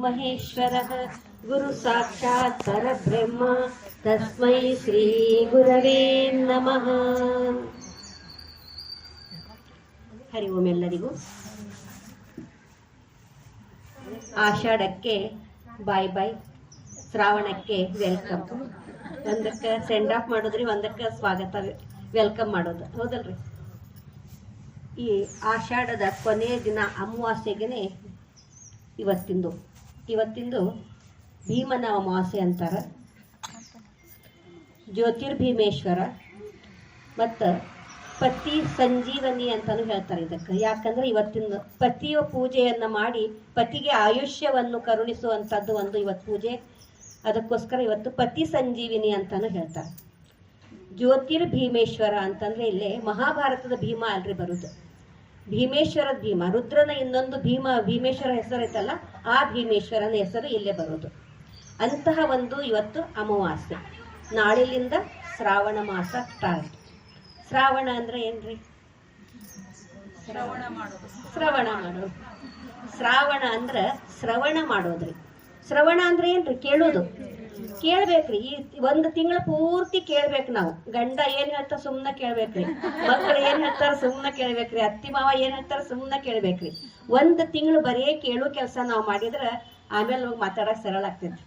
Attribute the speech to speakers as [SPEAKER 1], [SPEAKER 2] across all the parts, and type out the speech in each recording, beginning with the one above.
[SPEAKER 1] महेश्वरः गुरुसाक्षात् परब्रह्म तस्मै श्रीगुरवे नमः ಹರಿ ಓಂ ಎಲ್ಲರಿಗೂ ಆಷಾಢಕ್ಕೆ ಬಾಯ್ ಬಾಯ್ ಶ್ರಾವಣಕ್ಕೆ ವೆಲ್ಕಮ್ ಒಂದಕ್ಕೆ ಸೆಂಡ್ ಆಫ್ ಮಾಡೋದ್ರಿ ಒಂದಕ್ಕೆ ಸ್ವಾಗತ ವೆಲ್ಕಮ್ ಮಾಡೋದು ಹೌದಲ್ರಿ ಈ ಆಷಾಢದ ಕೊನೆಯ ದಿನ ಅಮಾವಾಸ್ಯೆಗೆ ಇವತ್ತಿಂದು ಇವತ್ತಿಂದು ಭೀಮನ ಅಮಾವಾಸ್ಯೆ ಅಂತಾರ. ಜ್ಯೋತಿರ್ಭೀಮೇಶ್ವರ ಮತ್ತು ಪತಿ ಸಂಜೀವನಿ ಅಂತಲೂ ಹೇಳ್ತಾರೆ ಇದಕ್ಕೆ. ಯಾಕಂದ್ರೆ ಇವತ್ತಿನ ಪತಿಯ ಪೂಜೆಯನ್ನು ಮಾಡಿ ಪತಿಗೆ ಆಯುಷ್ಯವನ್ನು ಕರುಣಿಸುವಂಥದ್ದು ಒಂದು ಇವತ್ತು ಪೂಜೆ. ಅದಕ್ಕೋಸ್ಕರ ಇವತ್ತು ಪತಿ ಸಂಜೀವಿನಿ ಅಂತಲೂ ಹೇಳ್ತಾರೆ. ಜ್ಯೋತಿರ್ ಭೀಮೇಶ್ವರ ಅಂತಂದ್ರೆ ಇಲ್ಲೇ ಮಹಾಭಾರತದ ಭೀಮ ಅಲ್ರಿ ಬರುದು. ಭೀಮೇಶ್ವರದ ಭೀಮ. ರುದ್ರನ ಇನ್ನೊಂದು ಭೀಮ ಭೀಮೇಶ್ವರ ಹೆಸರು ಐತಲ್ಲ ಆ ಭೀಮೇಶ್ವರನ ಹೆಸರು ಇಲ್ಲೇ ಬರೋದು. ಅಂತಹ ಒಂದು ಇವತ್ತು ಅಮಾವಾಸ್ಯೆ. ನಾಳಿಲಿಂದ ಶ್ರಾವಣ ಮಾಸ ಸ್ಟಾರ್ಟ್ ಶ್ರಾವಣ ಅಂದ್ರೆ ಏನ್ರಿ?
[SPEAKER 2] ಶ್ರವಣ ಮಾಡೋದು.
[SPEAKER 1] ಶ್ರವಣ ಮಾಡೋದು. ಶ್ರಾವಣ ಅಂದ್ರ ಶ್ರವಣ ಮಾಡೋದ್ರಿ. ಶ್ರವಣ ಅಂದ್ರೆ ಏನ್ರಿ? ಕೇಳೋದು. ಕೇಳ್ಬೇಕ್ರಿ. ಈ ಒಂದು ತಿಂಗಳ ಪೂರ್ತಿ ಕೇಳ್ಬೇಕ್ ನಾವು. ಗಂಡ ಏನ್ ಹೇಳ್ತಾರ ಸುಮ್ನ ಕೇಳ್ಬೇಕ್ರಿ. ಮಕ್ಕಳು ಏನ್ ಹೇಳ್ತಾರ ಸುಮ್ನ ಕೇಳ್ಬೇಕ್ರಿ. ಅತ್ತಿ ಮಾವ ಏನ್ ಹೇಳ್ತಾರ ಸುಮ್ನ ಕೇಳ್ಬೇಕ್ರಿ. ಒಂದ್ ತಿಂಗಳು ಬರೀ ಕೇಳೋ ಕೆಲಸ ನಾವು ಮಾಡಿದ್ರ ಆಮೇಲೆ ಹೋಗಿ ಮಾತಾಡಕ್ ಸರಳ ಆಗ್ತೈತಿ.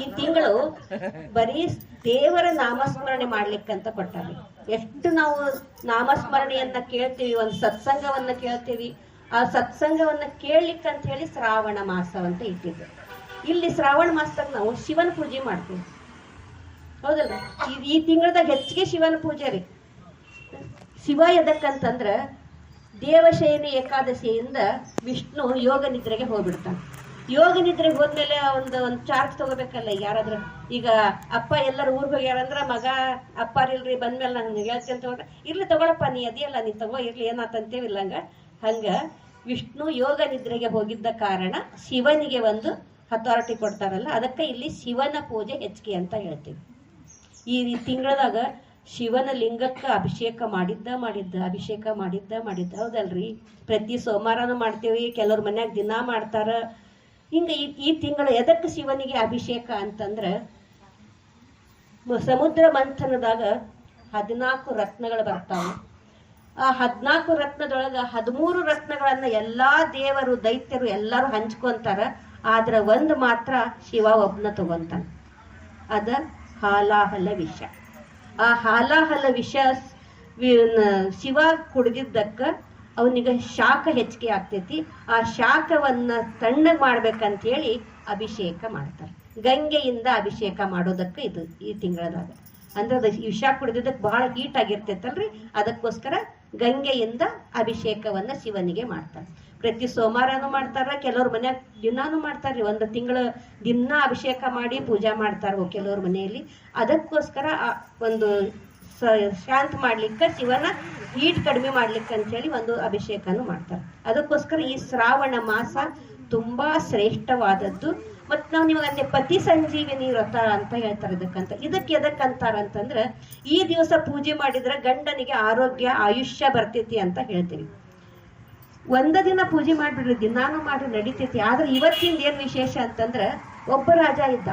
[SPEAKER 1] ಈ ತಿಂಗಳು ಬರೀ ದೇವರ ನಾಮಸ್ಮರಣೆ ಮಾಡ್ಲಿಕ್ಕಂತ ಕೊಟ್ಟಾರೆ. ಎಷ್ಟು ನಾವು ನಾಮಸ್ಮರಣೆಯನ್ನ ಕೇಳ್ತೀವಿ, ಒಂದು ಸತ್ಸಂಗವನ್ನ ಕೇಳ್ತೀವಿ. ಆ ಸತ್ಸಂಗವನ್ನ ಕೇಳಲಿಕ್ಕಂತ ಹೇಳಿ ಶ್ರಾವಣ ಮಾಸ ಅಂತ ಇಟ್ಟಿದ್ದು ಇಲ್ಲಿ ಶ್ರಾವಣ ಮಾಸದಾಗ ನಾವು ಶಿವನ ಪೂಜೆ ಮಾಡ್ತೀವಿ. ಹೌದಲ್ಲ ಈ- ತಿಂಗಳದಾಗ ಹೆಚ್ಚಿಗೆ ಶಿವನ ಪೂಜೆ ರೀ. ಶಿವ ಎದಕ್ಕಂತಂದ್ರ ದೇವಶಯನಿ ಏಕಾದಶಿಯಿಂದ ವಿಷ್ಣು ಯೋಗ ನಿದ್ರೆಗೆ ಹೋಗ್ಬಿಡ್ತಾನೆ. ಯೋಗ ನಿದ್ರೆಗೆ ಹೋದ್ಮೇಲೆ ಒಂದು ಒಂದು ಚಾರ್ಜ್ ತಗೋಬೇಕಲ್ಲ ಯಾರಾದ್ರೂ? ಈಗ ಅಪ್ಪ ಎಲ್ಲರೂ ಊರಿಗೆ ಹೋಗ್ಯಾರಂದ್ರ ಮಗ ಅಪ್ಪಾರಿಲ್ರಿ ಬಂದ್ಮೇಲೆ ನಾನು ಹೇಳ್ತೀನಿ ತಗೊಂಡ್ರೆ ಇರ್ಲಿ ತಗೊಳಪ್ಪ, ನೀ ಅದಿಯಲ್ಲ, ನೀ ತಗೋ, ಇರ್ಲಿ ಏನಾತಂತೇವಿಲ್ಲ ಹಂಗ ವಿಷ್ಣು ಯೋಗ ನಿದ್ರೆಗೆ ಹೋಗಿದ್ದ ಕಾರಣ ಶಿವನಿಗೆ ಒಂದು ಅಥಾರಿಟಿ ಕೊಡ್ತಾರಲ್ಲ, ಅದಕ್ಕೆ ಇಲ್ಲಿ ಶಿವನ ಪೂಜೆ ಹೆಚ್ಚಿಗೆ ಅಂತ ಹೇಳ್ತೀವಿ. ಈ ತಿಂಗಳದಾಗ ಶಿವನ ಲಿಂಗಕ್ಕೆ ಅಭಿಷೇಕ ಮಾಡಿದ್ದ ಮಾಡಿದ್ದ, ಅಭಿಷೇಕ ಮಾಡಿದ್ದ ಮಾಡಿದ್ದ. ಹೌದಲ್ರಿ? ಪ್ರತಿ ಸೋಮವಾರನೂ ಮಾಡ್ತೇವಿ, ಕೆಲವ್ರ ಮನ್ಯಾಗ ದಿನ ಮಾಡ್ತಾರ. ಹಿಂಗ ಈ ಈ ತಿಂಗಳು ಎದಕ್ಕೆ ಶಿವನಿಗೆ ಅಭಿಷೇಕ ಅಂತಂದ್ರ ಸಮುದ್ರ ಮಂಥನದಾಗ ಹದಿನಾಲ್ಕು ರತ್ನಗಳು ಬರ್ತಾವ. ಆ ಹದಿನಾಲ್ಕು ರತ್ನದೊಳಗ ಹದಿಮೂರು ರತ್ನಗಳನ್ನ ಎಲ್ಲಾ ದೇವರು, ದೈತ್ಯರು ಎಲ್ಲರೂ ಹಂಚ್ಕೊಂತಾರ. ಆದ್ರ ಒಂದ್ ಮಾತ್ರ ಶಿವ ಒಬ್ನ ತಗೊಂತಾನ. ಅದ ಹಾಲಾಹಲ ವಿಷ. ಆ ಹಾಲಾಹಲ ವಿಷ ಶಿವ ಕುಡಿದಿದ್ದಕ್ಕ ಅವನಿಗೆ ಶಾಖ ಹೆಚ್ಚಿಗೆ ಆಗ್ತೈತಿ. ಆ ಶಾಖವನ್ನ ತಣ್ಣಗೆ ಮಾಡ್ಬೇಕಂತ ಹೇಳಿ ಅಭಿಷೇಕ ಮಾಡ್ತಾರೆ. ಗಂಗೆಯಿಂದ ಅಭಿಷೇಕ ಮಾಡೋದಕ್ಕೆ ಇದು ಈ ತಿಂಗಳದಾಗ. ಅಂದ್ರೆ ಅದು ವಿಷ ಕುಡಿದಿದ್ದಕ್ಕೆ ಬಹಳ ಹೀಟ್ ಆಗಿರ್ತೈತಲ್ರಿ. ಅದಕ್ಕೋಸ್ಕರ ಗಂಗೆಯಿಂದ ಅಭಿಷೇಕವನ್ನ ಶಿವನಿಗೆ ಮಾಡ್ತಾರೆ. ಪ್ರತಿ ಸೋಮವಾರನೂ ಮಾಡ್ತಾರ, ಕೆಲವ್ರ ಮನ್ಯಾಗ ದಿನಾನು ಮಾಡ್ತಾರ್ರಿ. ಒಂದು ತಿಂಗಳ ದಿನ ಅಭಿಷೇಕ ಮಾಡಿ ಪೂಜಾ ಮಾಡ್ತಾರ ಕೆಲವ್ರ ಮನೆಯಲ್ಲಿ. ಅದಕ್ಕೋಸ್ಕರ ಆ ಒಂದು ಶಾಂತ ಮಾಡ್ಲಿಕ್ಕೆ, ಶಿವನ ಹೀಟ್ ಕಡಿಮೆ ಮಾಡ್ಲಿಕ್ಕೆ ಅಂತ ಹೇಳಿ ಒಂದು ಅಭಿಷೇಕನು ಮಾಡ್ತಾರೆ. ಅದಕ್ಕೋಸ್ಕರ ಈ ಶ್ರಾವಣ ಮಾಸ ತುಂಬಾ ಶ್ರೇಷ್ಠವಾದದ್ದು. ಮತ್ ನಾವು ನಿಮಗೆ ಅಂದೆ ಪತಿ ಸಂಜೀವಿನಿ ವ್ರತ ಅಂತ ಹೇಳ್ತಾರೆ ಇದಕ್ಕಂತ ಇದಕ್ಕೆ ಎದಕ್ಕಂತಾರ ಅಂತಂದ್ರೆ ಈ ದಿವಸ ಪೂಜೆ ಮಾಡಿದ್ರೆ ಗಂಡನಿಗೆ ಆರೋಗ್ಯ, ಆಯುಷ್ಯ ಬರ್ತೈತಿ ಅಂತ ಹೇಳ್ತೀವಿ. ಒಂದ ದಿನ ಪೂಜೆ ಮಾಡ್ಬಿಡ್ರಿ ದಿನಾನು ಮಾಡಿ ನಡಿತೈತಿ. ಆದ್ರೆ ಇವತ್ತಿಂದ ಏನು ವಿಶೇಷ ಅಂತಂದ್ರೆ ಒಬ್ಬ ರಾಜ ಇದ್ದ.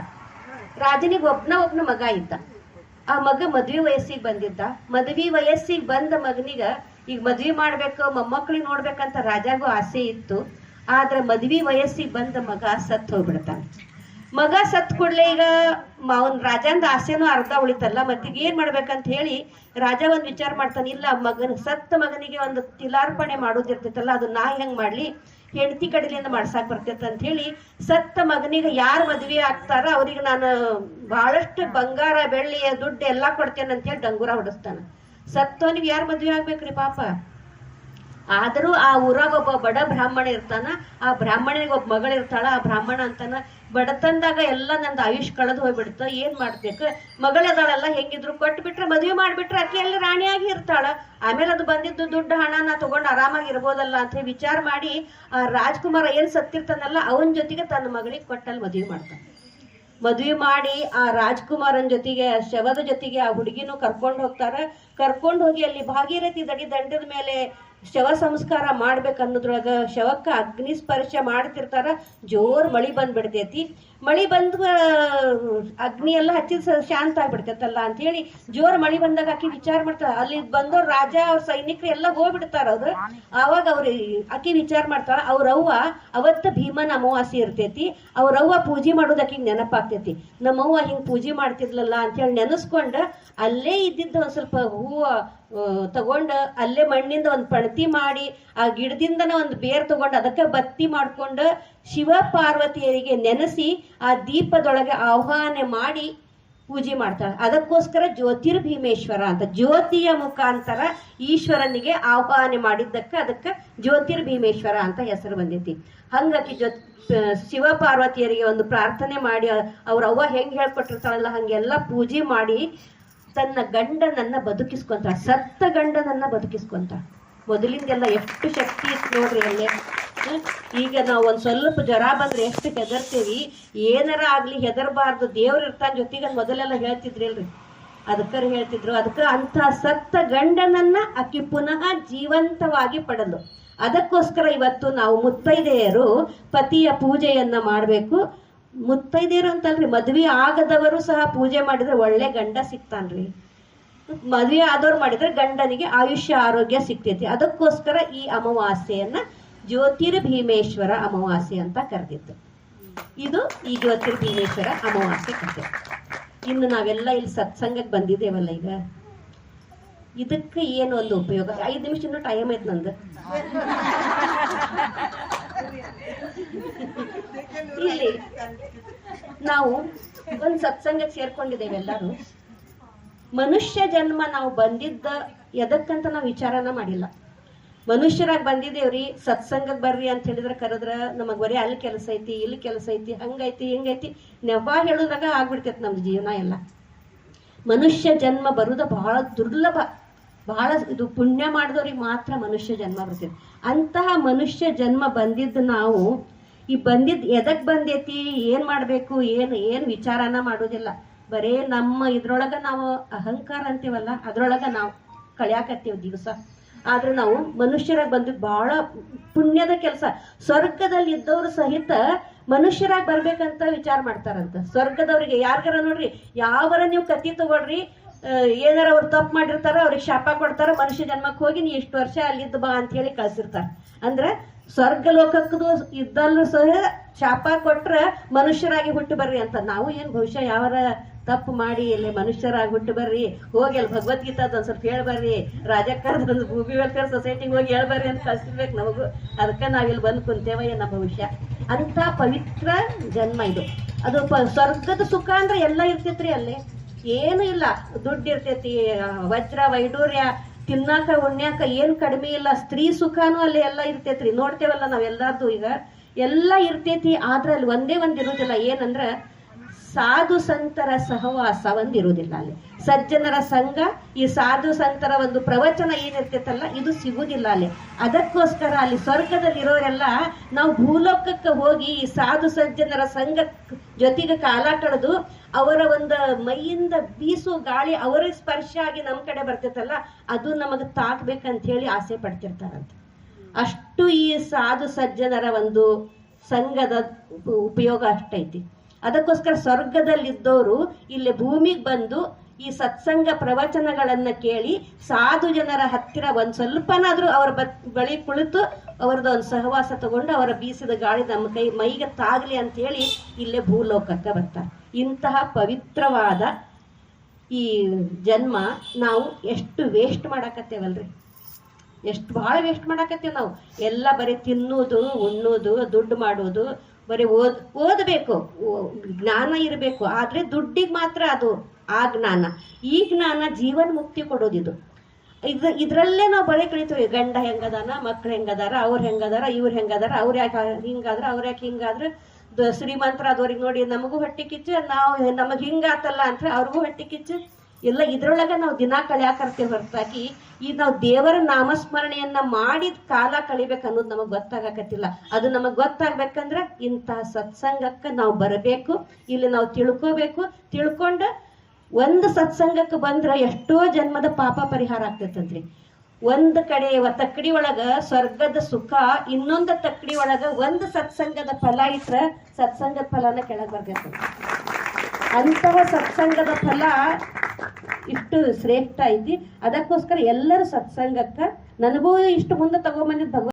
[SPEAKER 1] ರಾಜನಿಗೆ ಒಬ್ನ ಒಬ್ನ ಮಗ ಇದ್ದ. ಆ ಮಗ ಮದ್ವಿ ವಯಸ್ಸಿಗೆ ಬಂದಿದ್ದ. ಮದ್ವಿ ವಯಸ್ಸಿಗೆ ಬಂದ ಮಗನಿಗ ಈಗ ಮದ್ವೆ ಮಾಡ್ಬೇಕು, ಮೊಮ್ಮಕ್ಳಿಗೆ ನೋಡ್ಬೇಕಂತ ರಾಜಾಗೂ ಆಸೆ ಇತ್ತು. ಆದ್ರೆ ಮದ್ವಿ ವಯಸ್ಸಿಗೆ ಬಂದ ಮಗ ಸತ್ ಹೋಗ್ಬಿಡ್ತಾನೆ. ಮಗ ಸತ್ ಕೂಡ್ಲೆ ಈಗ ಅವನ್ ರಾಜಂದ ಆಸೆನೂ ಅರ್ಧ ಉಳಿತಲ್ಲ, ಮತ್ತೀಗ ಏನ್ ಮಾಡ್ಬೇಕಂತ ಹೇಳಿ ರಾಜ ಒಂದ್ ವಿಚಾರ ಮಾಡ್ತಾನೆ, ಇಲ್ಲ, ಮಗನ ಸತ್ತ ಮಗನಿಗೆ ಒಂದು ತಿಲಾರ್ಪಣೆ ಮಾಡೋದಿರ್ತೈತಲ್ಲ, ಅದು ನಾ ಹೆಂಗ್ ಮಾಡ್ಲಿ? ಹೆಂಡತಿ ಕಡೆಯಿಂದ ಮಾಡ್ಸಾಕ್ ಬರ್ತೈತೆ ಅಂತ ಹೇಳಿ ಸತ್ತ ಮಗನಿಗೆ ಯಾರು ಮದ್ವೆ ಆಗ್ತಾರ, ಅವ್ರಿಗೆ ನಾನು ಬಹಳಷ್ಟು ಬಂಗಾರ, ಬೆಳ್ಳಿಯ ದುಡ್ಡು ಎಲ್ಲಾ ಕೊಡ್ತೇನೆ ಅಂತ ಹೇಳಿ ಡಂಗೂರ ಹೊಡಿಸ್ತಾನ. ಸತ್ತವನಿಗೆ ಯಾರು ಮದ್ವೆ ಆಗ್ಬೇಕ್ರಿ ಪಾಪ? ಆದರೂ ಆ ಊರಾಗ ಒಬ್ಬ ಬಡ ಬ್ರಾಹ್ಮಣ ಇರ್ತಾನ, ಆ ಬ್ರಾಹ್ಮಣನಿಗೆ ಒಬ್ಬ ಮಗಳು ಇರ್ತಾಳ, ಆ ಬ್ರಾಹ್ಮಣ ಅಂತಾನ ಬಡತನದಾಗ ಎಲ್ಲ ನಂದು ಆಯುಷ್ ಕಳೆದು ಹೋಗ್ಬಿಡ್ತ, ಏನ್ ಮಾಡ್ಬೇಕು? ಮಗಳದಾಳಲ್ಲ ಹೆಂಗಿದ್ರು ಕೊಟ್ಬಿಟ್ರೆ ಮದುವೆ ಮಾಡ್ಬಿಟ್ರೆ ಅಕ್ಕಿ ಅಲ್ಲಿ ರಾಣಿಯಾಗಿ ಇರ್ತಾಳ. ಆಮೇಲೆ ಅದು ಬಂದಿದ್ದು ದುಡ್ಡು ಹಣನ ತಗೊಂಡು ಆರಾಮಾಗಿ ಇರ್ಬೋದಲ್ಲ ಅಂತ ವಿಚಾರ ಮಾಡಿ, ಆ ರಾಜ್ಕುಮಾರ್ ಏನ್ ಸತ್ತಿರ್ತಾನಲ್ಲ, ಅವನ ಜೊತೆಗೆ ತನ್ನ ಮಗಳಿಗೆ ಕೊಟ್ಟಲ್ಲಿ ಮದುವೆ ಮಾಡ್ತಾನೆ ಮದುವೆ ಮಾಡಿ ಆ ರಾಜ್ಕುಮಾರನ್ ಜೊತೆಗೆ, ಆ ಶವದ ಜೊತೆಗೆ ಆ ಹುಡುಗಿನೂ ಕರ್ಕೊಂಡು ಹೋಗ್ತಾರ. ಕರ್ಕೊಂಡು ಹೋಗಿ ಅಲ್ಲಿ ಭಾಗೀರಥಿ ದಡಿ ದಂಡದ ಮೇಲೆ ಶವ ಸಂಸ್ಕಾರ ಮಾಡ್ಬೇಕನ್ನೋದ್ರೊಳಗ ಶವಕ್ಕ ಅಗ್ನಿ ಸ್ಪರ್ಶ ಮಾಡ್ತಿರ್ತಾರ, ಜೋರ್ ಮಳಿ ಬಂದ್ಬಿಡ್ತೈತಿ. ಮಳಿ ಬಂದ್ ಅಗ್ನಿ ಎಲ್ಲ ಹಚ್ಚಿದ ಶಾಂತ ಆಗ್ಬಿಡ್ತೈತಲ್ಲ ಅಂತ ಹೇಳಿ ಜೋರ್ ಮಳಿ ಬಂದಾಗ ಆಕಿ ವಿಚಾರ ಮಾಡ್ತಾರ ಅಲ್ಲಿ ಬಂದವ್ರ ರಾಜ, ಅವ್ರ ಸೈನಿಕರು ಎಲ್ಲ ಹೋಗ್ಬಿಡ್ತಾರ ಅವ್ರು. ಅವಾಗ ಅವ್ರ ಆಕಿ ವಿಚಾರ ಮಾಡ್ತಾಳ, ಅವ್ರ ಅವ್ವ ಅವತ್ತ ಭೀಮನ ಅಮಾವಾಸ್ಯೆ ಇರ್ತೈತಿ. ಅವ್ರ ಅವ್ವ ಪೂಜೆ ಮಾಡೋದು ಆಕಿಗೆ ನೆನಪಾಗ್ತೈತಿ. ನಮ್ಮವ್ವ ಹಿಂಗ್ ಪೂಜೆ ಮಾಡ್ತಿರ್ಲಲ್ಲ ಅಂತ ಹೇಳಿ ನೆನೆಸ್ಕೊಂಡ ಅಲ್ಲೇ ಇದ್ದಿದ್ದ ಒಂದ್ ಸ್ವಲ್ಪ ಹೂವ ತಗೊಂಡ ಅಲ್ಲೇ ಮಣ್ಣಿಂದ ಒಂದು ಪಣತಿ ಮಾಡಿ, ಆ ಗಿಡದಿಂದನ ಒಂದು ಬೇರ್ ತಗೊಂಡು ಅದಕ್ಕೆ ಬತ್ತಿ ಮಾಡ್ಕೊಂಡು ಶಿವ ಪಾರ್ವತಿಯರಿಗೆ ನೆನೆಸಿ, ಆ ದೀಪದೊಳಗೆ ಆಹ್ವಾನ ಮಾಡಿ ಪೂಜೆ ಮಾಡ್ತಾಳೆ. ಅದಕ್ಕೋಸ್ಕರ ಜ್ಯೋತಿರ್ಭೀಮೇಶ್ವರ ಅಂತ, ಜ್ಯೋತಿಯ ಮುಖಾಂತರ ಈಶ್ವರನಿಗೆ ಆಹ್ವಾನ ಮಾಡಿದ್ದಕ್ಕೆ ಅದಕ್ಕೆ ಜ್ಯೋತಿರ್ಭೀಮೇಶ್ವರ ಅಂತ ಹೆಸರು ಬಂದೈತಿ. ಹಂಗಾಗಿ ಜ್ಯೋತ್ ಶಿವ ಪಾರ್ವತಿಯರಿಗೆ ಒಂದು ಪ್ರಾರ್ಥನೆ ಮಾಡಿ, ಅವ್ರ ಅವ್ವ ಹೆಂಗ್ ಹೇಳ್ಕೊಟ್ಟಿರ್ತಾಳಲ್ಲ, ಹಂಗೆಲ್ಲ ಪೂಜೆ ಮಾಡಿ ತನ್ನ ಗಂಡನನ್ನ ಬದುಕಿಸ್ಕೊಂತ, ಸತ್ತ ಗಂಡನನ್ನ ಬದುಕಿಸ್ಕೊಂತ. ಮೊದಲಿಂದೆಲ್ಲ ಎಷ್ಟು ಶಕ್ತಿ ಇತ್ತು ನೋಡ್ರಿ ಅಲ್ಲೇ. ಈಗ ನಾವು ಒಂದ್ ಸ್ವಲ್ಪ ಜ್ವರ ಬಂದ್ರೆ ಎಷ್ಟು ಹೆದರ್ತೀವಿ? ಏನಾರ ಆಗ್ಲಿ ಹೆದರ್ಬಾರ್ದು. ದೇವ್ರ ಇರ್ತಾನ ಜೊತೆಗೆ ಮೊದಲೆಲ್ಲ ಹೇಳ್ತಿದ್ರಿಲ್ರಿ. ಅದಕ್ಕರ್ ಹೇಳ್ತಿದ್ರು. ಅದಕ್ಕ ಅಂತ ಸತ್ತ ಗಂಡನನ್ನ ಅಕ್ಕಿ ಪುನಃ ಜೀವಂತವಾಗಿ ಪಡೆದು ಅದಕ್ಕೋಸ್ಕರ ಇವತ್ತು ನಾವು ಮುತ್ತೈದೆಯರು ಪತಿಯ ಪೂಜೆಯನ್ನ ಮಾಡಬೇಕು. ಮುತ್ತೈದೆಯರು ಅಂತಲ್ರಿ ಮದ್ವೆ ಆಗದವರು ಸಹ ಪೂಜೆ ಮಾಡಿದ್ರೆ ಒಳ್ಳೆ ಗಂಡ ಸಿಗ್ತಾನ್ರಿ ಮದ್ವೆ ಆದವ್ರು ಮಾಡಿದ್ರೆ ಗಂಡನಿಗೆ ಆಯುಷ್ಯ, ಆರೋಗ್ಯ ಸಿಗ್ತೈತಿ. ಅದಕ್ಕೋಸ್ಕರ ಈ ಅಮಾವಾಸ್ಯೆಯನ್ನ ಜ್ಯೋತಿರ್ ಭೀಮೇಶ್ವರ ಅಮಾವಾಸ್ಯೆ ಅಂತ ಕರೆದಿತ್ತು ಇದು ಈ ಜ್ಯೋತಿರ್ಭೀಮೇಶ್ವರ ಅಮಾವಾಸ್ಯೆ ಕಥೆ. ಇನ್ನು ನಾವೆಲ್ಲ ಇಲ್ಲಿ ಸತ್ಸಂಗಕ್ಕೆ ಬಂದಿದ್ದೇವಲ್ಲ ಈಗ. ಇದಕ್ಕೆ ಏನು ಒಂದು ಉಪಯೋಗ? ಐದು ನಿಮಿಷ ಟೈಮ್ ಐತೆ ನಂದು ಇಲ್ಲಿ ನಾವು ಒಂದು ಸತ್ಸಂಗಕ್ಕೆ ಸೇರ್ಕೊಂಡಿದ್ದೇವೆ ಎಲ್ಲರೂ. ಮನುಷ್ಯ ಜನ್ಮ ನಾವು ಬಂದಿದ್ದ ಎದಕ್ಕಂತ ನಾವು ವಿಚಾರನ ಮಾಡಿಲ್ಲ. ಮನುಷ್ಯರಾಗಿ ಬಂದಿದ್ದೇವ್ರಿ ಸತ್ಸಂಗಕ್ಕೆ ಬರ್ರಿ ಅಂತ ಹೇಳಿದ್ರೆ ಕರೆದ್ರ ನಮಗ್ ಬರೀ ಅಲ್ಲಿ ಕೆಲಸ ಐತಿ, ಇಲ್ಲಿ ಕೆಲಸ ಐತಿ, ಹಂಗೈತಿ, ಹಿಂಗೈತಿ ನೆಪ ಹೇಳುದಾಗ ಆಗ್ಬಿಡ್ತೈತಿ ನಮ್ದು ಜೀವನ ಎಲ್ಲ. ಮನುಷ್ಯ ಜನ್ಮ ಬರುದ ಬಹಳ ದುರ್ಲಭ. ಬಹಳ ಇದು ಪುಣ್ಯ ಮಾಡಿದವ್ರಿಗೆ ಮಾತ್ರ ಮನುಷ್ಯ ಜನ್ಮ ಬರ್ತೈತಿ. ಅಂತಹ ಮನುಷ್ಯ ಜನ್ಮ ಬಂದಿದ್ದ ನಾವು ಈ ಬಂದಿದ್ ಎದಕ್ ಬಂದೈತಿ, ಏನ್ ಮಾಡ್ಬೇಕು, ಏನ್ ಏನ್ ವಿಚಾರನ ಮಾಡೋದಿಲ್ಲ. ಬರೇ ನಮ್ಮ ಇದ್ರೊಳಗ ನಾವು ಅಹಂಕಾರ ಅಂತೀವಲ್ಲ, ಅದ್ರೊಳಗ ನಾವು ಕಳ್ಯಾಕತ್ತೀವಿ ದಿವಸ. ಆದ್ರೆ ನಾವು ಮನುಷ್ಯರಾಗಿ ಬಂದಿದ್ ಬಹಳ ಪುಣ್ಯದ ಕೆಲಸ. ಸ್ವರ್ಗದಲ್ಲಿ ಇದ್ದವರು ಸಹಿತ ಮನುಷ್ಯರಾಗಿ ಬರ್ಬೇಕಂತ ವಿಚಾರ ಮಾಡ್ತಾರಂತ. ಸ್ವರ್ಗದವ್ರಿಗೆ ಯಾರ್ಗಾರ ನೋಡ್ರಿ, ಯಾವರ ನೀವು ಕತ್ತಿ ತಗೊಳ್ರಿ ಏನಾರ ಅವ್ರು ತಪ್ಪು ಮಾಡಿರ್ತಾರ, ಅವ್ರಿಗೆ ಶಾಪ ಕೊಡ್ತಾರ, ಮನುಷ್ಯ ಜನ್ಮಕ್ಕೆ ಹೋಗಿ ನೀ ಇಷ್ಟು ವರ್ಷ ಅಲ್ಲಿದ್ದು ಬಾ ಅಂತ ಹೇಳಿ ಕಳ್ಸಿರ್ತಾರ. ಅಂದ್ರೆ ಸ್ವರ್ಗ ಲೋಕಕ್ಕದು ಇದ್ದಲ್ಲೂ ಸಹ ಶಾಪ ಕೊಟ್ರ ಮನುಷ್ಯರಾಗಿ ಹುಟ್ಟು ಬರ್ರಿ ಅಂತ. ನಾವು ಏನ್ ಬಹುಶಃ ಯಾವರ ತಪ್ಪು ಮಾಡಿ ಇಲ್ಲಿ ಮನುಷ್ಯರಾಗಿ ಹುಟ್ಟು ಬರ್ರಿ? ಹೋಗಿ ಅಲ್ಲಿ ಭಗವದ್ಗೀತಾದ ಒಂದ್ ಸ್ವಲ್ಪ ಹೇಳ್ಬರ್ರಿ ಬರ್ರಿ. ರಾಜಕಾರಣದ ಒಂದು ಭೂಮಿ ವೆಲ್ಫೇರ್ ಸೊಸೈಟಿಗೆ ಹೋಗಿ ಹೇಳ್ಬರ್ರಿ ಅಂತ ಕಳ್ಸಿರ್ಬೇಕು ನಮಗೂ. ಅದಕ್ಕೆ ನಾವಿಲ್ಲಿ ಬಂದು ಕುಂತೇವ ಏನ ಭವಿಷ್ಯ ಅಂತ ಪವಿತ್ರ ಜನ್ಮ ಇದು. ಅದು ಸ್ವರ್ಗದ ಸುಖ ಅಂದ್ರೆ ಎಲ್ಲ ಇರ್ತೈತ್ರಿ ಅಲ್ಲಿ. ಏನು ಇಲ್ಲ. ದುಡ್ಡು ಇರ್ತೈತಿ ವಜ್ರ, ವೈಡೂರ್ಯ ತಿನ್ನಾಕ ಉಣ್ಯಾಕ ಏನ್ ಕಡಿಮೆ ಇಲ್ಲ, ಸ್ತ್ರೀ ಸುಖನೂ ಅಲ್ಲಿ ಎಲ್ಲ ಇರ್ತೈತ್ರಿ. ನೋಡ್ತೇವಲ್ಲ ನಾವೆಲ್ಲಾರ್ದು ಈಗ. ಎಲ್ಲ ಇರ್ತೈತಿ, ಆದ್ರೆ ಅಲ್ಲಿ ಒಂದೇ ಒಂದ್ ಇರೋದಿಲ್ಲ. ಏನಂದ್ರ ಸಾಧು ಸಂತರ ಸಹವಾಸ ಒಂದಿರುವುದಿಲ್ಲ ಅಲ್ಲಿ. ಸಜ್ಜನರ ಸಂಘ, ಈ ಸಾಧು ಸಂತರ ಒಂದು ಪ್ರವಚನ ಏನಿರ್ತೈತಲ್ಲ ಇದು ಸಿಗುವುದಿಲ್ಲ ಅಲ್ಲಿ. ಅದಕ್ಕೋಸ್ಕರ ಅಲ್ಲಿ ಸ್ವರ್ಗದಲ್ಲಿರೋರೆಲ್ಲ ನಾವು ಭೂಲೋಕಕ್ಕೆ ಹೋಗಿ ಈ ಸಾಧು ಸಜ್ಜನರ ಸಂಘ ಜೊತೆಗೆ ಕಾಲ ಕಳೆದು ಅವರ ಒಂದು ಮೈಯಿಂದ ಬೀಸೋ ಗಾಳಿ ಅವರ ಸ್ಪರ್ಶ ಆಗಿ ನಮ್ಮ ಕಡೆ ಬರ್ತೈತಲ್ಲ, ಅದು ನಮಗೆ ತಾಕ್ಬೇಕಂತ ಹೇಳಿ ಆಸೆ ಪಡ್ತಿರ್ತಾರಂತೆ. ಅಷ್ಟು ಈ ಸಾಧು ಸಜ್ಜನರ ಒಂದು ಸಂಘದ ಉಪಯೋಗ ಅಷ್ಟೈತಿ. ಅದಕ್ಕೋಸ್ಕರ ಸ್ವರ್ಗದಲ್ಲಿದ್ದವರು ಇಲ್ಲಿ ಭೂಮಿಗೆ ಬಂದು ಈ ಸತ್ಸಂಗ ಪ್ರವಚನಗಳನ್ನ ಕೇಳಿ ಸಾಧು ಜನರ ಹತ್ತಿರ ಒಂದ್ ಸ್ವಲ್ಪನಾದ್ರೂ ಅವರ ಬಳಿ ಕುಳಿತು ಅವರದ ಒಂದು ಸಹವಾಸ ತಗೊಂಡು ಅವರ ಬೀಸಿದ ಗಾಳಿ ನಮ್ಮ ಕೈ, ಮೈಗೆ ತಾಗ್ಲಿ ಅಂತ ಹೇಳಿ ಇಲ್ಲೇ ಭೂಲೋಕಕ್ಕೆ ಬರ್ತಾರೆ. ಇಂತಹ ಪವಿತ್ರವಾದ ಈ ಜನ್ಮ ನಾವು ಎಷ್ಟು ವೇಸ್ಟ್ ಮಾಡಾಕತ್ತೇವಲ್ರಿ? ಎಷ್ಟು ಭಾಳ ವೇಸ್ಟ್ ಮಾಡಾಕತ್ತೇವೆ ನಾವು. ಎಲ್ಲ ಬರೀ ತಿನ್ನೋದು, ಉಣ್ಣೋದು, ದುಡ್ಡು ಮಾಡೋದು, ಬರೀ ಓದ್, ಓದಬೇಕು. ಜ್ಞಾನ ಇರಬೇಕು. ಆದರೆ ದುಡ್ಡಿಗೆ ಮಾತ್ರ ಅದು ಆ ಜ್ಞಾನ. ಈ ಜ್ಞಾನ ಜೀವನ್ ಮುಕ್ತಿ ಕೊಡೋದಿದು ಇದ್. ಇದ್ರಲ್ಲೇ ನಾವು ಬರೀ ಕಳಿತೀವಿ ಗಂಡ ಹೆಂಗದಾನ, ಮಕ್ಳು ಹೆಂಗದಾರ, ಅವ್ರು ಹೆಂಗದಾರ, ಇವ್ರು ಹೆಂಗದಾರ, ಅವ್ರ ಯಾಕೆ ಹಿಂಗಾದ್ರ, ಅವ್ರ ಯಾಕೆ ಹಿಂಗಾದ್ರ. ಶ್ರೀಮಂತರಾದವ್ರಿಗೆ ನೋಡಿ ನಮಗೂ ಹೊಟ್ಟೆ ಕಿಚ್ಚು, ನಾವು ನಮಗ್ ಹಿಂಗಾತಲ್ಲ ಅಂತ ಅವ್ರಿಗೂ ಹೊಟ್ಟೆ ಕಿಚ್ಚು. ಎಲ್ಲ ಇದ್ರೊಳಗ ನಾವು ದಿನ ಕಳ್ಯಾಕರ್ತೀವಿ ಹೊರತಾಗಿ ಈ ನಾವು ದೇವರ ನಾಮಸ್ಮರಣೆಯನ್ನ ಮಾಡಿದ ಕಾಲ ಕಳಿಬೇಕು ಅನ್ನೋದು ನಮಗ್ ಗೊತ್ತಾಗಕತ್ತಿಲ್ಲ. ಅದು ನಮಗ್ ಗೊತ್ತಾಗ್ಬೇಕಂದ್ರ ಇಂತಹ ಸತ್ಸಂಗಕ್ಕೆ ನಾವು ಬರಬೇಕು. ಇಲ್ಲಿ ನಾವು ತಿಳ್ಕೋಬೇಕು. ತಿಳ್ಕೊಂಡ ಒಂದು ಸತ್ಸಂಗಕ್ಕೆ ಬಂದ್ರ ಎಷ್ಟೋ ಜನ್ಮದ ಪಾಪ ಪರಿಹಾರ ಆಗ್ತೈತಂತ್ರಿ. ಒಂದ್ ಕಡೆ ತಕ್ಕಡಿ ಒಳಗ ಸ್ವರ್ಗದ ಸುಖ, ಇನ್ನೊಂದು ತಕ್ಕಡಿ ಒಳಗ ಒಂದು ಸತ್ಸಂಗದ ಫಲ ಇಟ್ರ ಸತ್ಸಂಗದ ಫಲನ ಕೆಳಗ್ ಬರ್ಬೇಕು ಅಂತಹ ಸತ್ಸಂಗದ ಫಲ ಇಷ್ಟು ಶ್ರೇಷ್ಠ ಐತಿ. ಅದಕ್ಕೋಸ್ಕರ ಎಲ್ಲರೂ ಸತ್ಸಂಗಕ್ಕ, ನನಗೂ ಇಷ್ಟು ಮುಂದೆ ತಗೊಂಬಂದಿದ್ ಭಗವಂತ